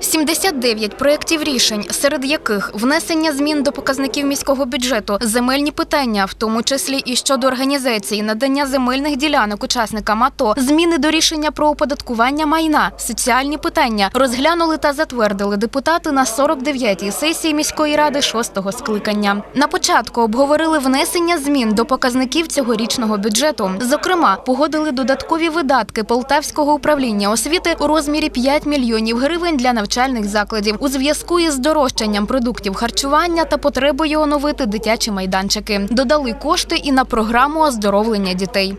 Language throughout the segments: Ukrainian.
79 проєктів рішень, серед яких внесення змін до показників міського бюджету, земельні питання, в тому числі і щодо організації надання земельних ділянок учасникам АТО, зміни до рішення про оподаткування майна, соціальні питання розглянули та затвердили депутати на 49-й сесії міської ради 6-го скликання. На початку обговорили внесення змін до показників цьогорічного бюджету. Зокрема, погодили додаткові видатки Полтавського управління освіти у розмірі 5 мільйонів гривень для навчальних закладів у зв'язку із здорожчанням продуктів харчування та потребою оновити дитячі майданчики. Додали кошти і на програму оздоровлення дітей.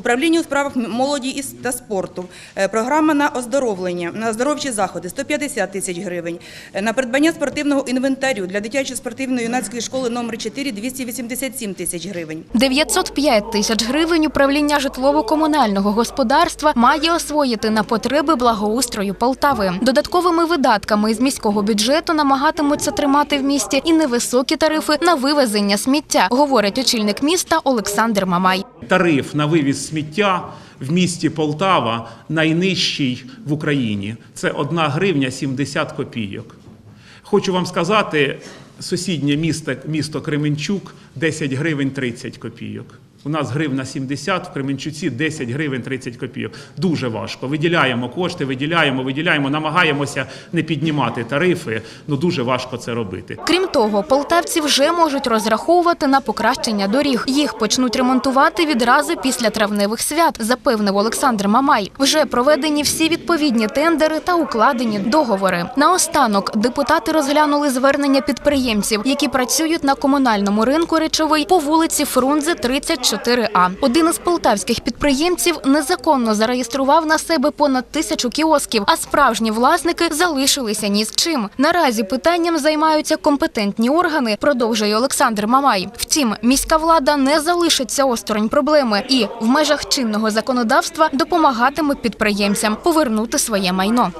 Управління у справах молоді і та спорту. Е, Програма на оздоровлення, на оздоровчі заходи 150 тисяч гривень. Е, На придбання спортивного інвентарю для дитячої спортивної юнацької школи номер 4 287 тисяч гривень. 905 тисяч гривень управління житлово-комунального господарства має освоїти на потреби благоустрою Полтави. Додатковими видатками із міського бюджету намагатимуться тримати в місті і невисокі тарифи на вивезення сміття, говорить очільник міста Олександр Мамай. Тариф на вивіз сміття в місті Полтава найнижчий в Україні. Це 1 гривня 70 копійок. Хочу вам сказати, сусіднє місто, місто Кременчук 10 гривень 30 копійок. У нас гривна 70, в Кременчуці 10 гривень 30 копійок. Дуже важко. Виділяємо кошти, виділяємо, виділяємо, намагаємося не піднімати тарифи. Ну дуже важко це робити. Крім того, полтавці вже можуть розраховувати на покращення доріг. Їх почнуть ремонтувати відразу після травневих свят, запевнив Олександр Мамай. Вже проведені всі відповідні тендери та укладені договори. Наостанок депутати розглянули звернення підприємців, які працюють на комунальному ринку речовий по вулиці Фрунзе 34А. Один із полтавських підприємців незаконно зареєстрував на себе понад тисячу кіосків, а справжні власники залишилися ні з чим. Наразі питанням займаються компетентні органи, продовжує Олександр Мамай. Втім, міська влада не залишиться осторонь проблеми і в межах чинного законодавства допомагатиме підприємцям повернути своє майно.